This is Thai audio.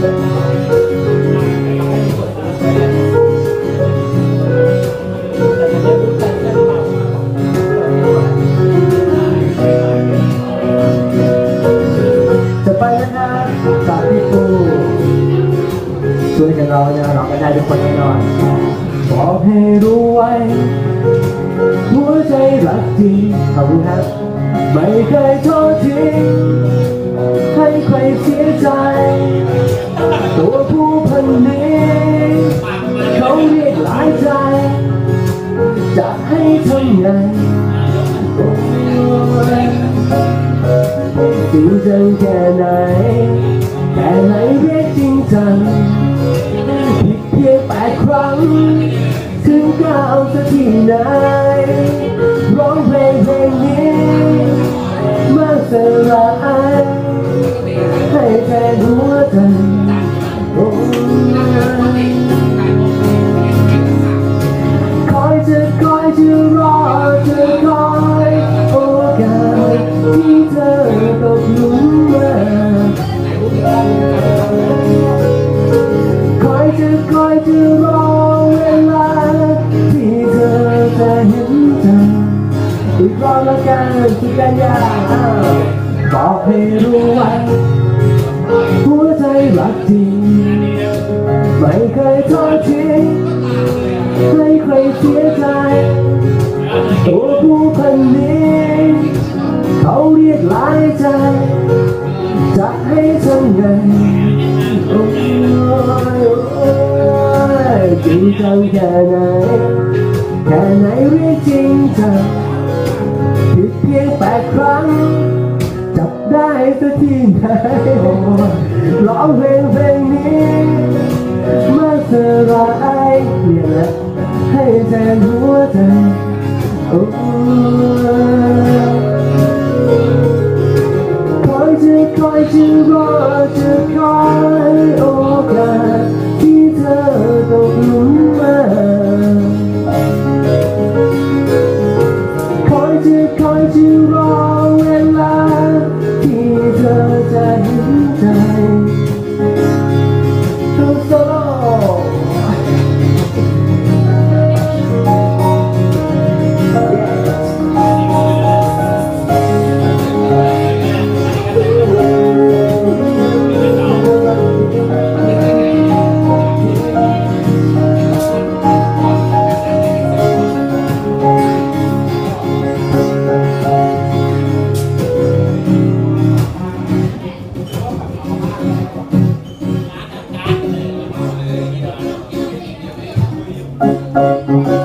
จะไปแล้วนะจากพี่ปูช่วยกันเราเนี่ยเรากันได้ทุกคนแน่นอนบอกให้รู้ไว้หัวใจรักจริงขอบคุณครับไม่เคยโทษทิ้งให้ใครเสียใจ จะให้ทำไงโอ้ยจริงจังแค่ไหนแค่ไหนเรียกจริงจังผิดเพียงแปดครั้ง ถึงก้าวสักที่ไหนร้องเพลงเพลงนี้ รอจะคอยโอกาสที่เธอตกหลุมรักคอยจะคอยจะรอเวลาที่เธอจะเห็นใจอีกรอบละกันที่กันยาบอกให้รู้ไว้หัวใจรักจริงไม่เคยทอดทิ้ง คนนี้เขาเรียกหลายใจ จะให้ทำไงโอ้ยโอ้ยจริงจังแค่ไหนแค่ไหนเรียกจริงจังผิดเพียงแปดครั้ง จับได้สักที่ไหนร้องเพลงเพลงนี้มาสลายเนี่ยแหละให้แทนหัวใจ คอยจะคอยจะรอจะคอยโอกาสที่เธอตกหลุมมาคอยจะคอยจะรอเวลาที่เธอจะ Música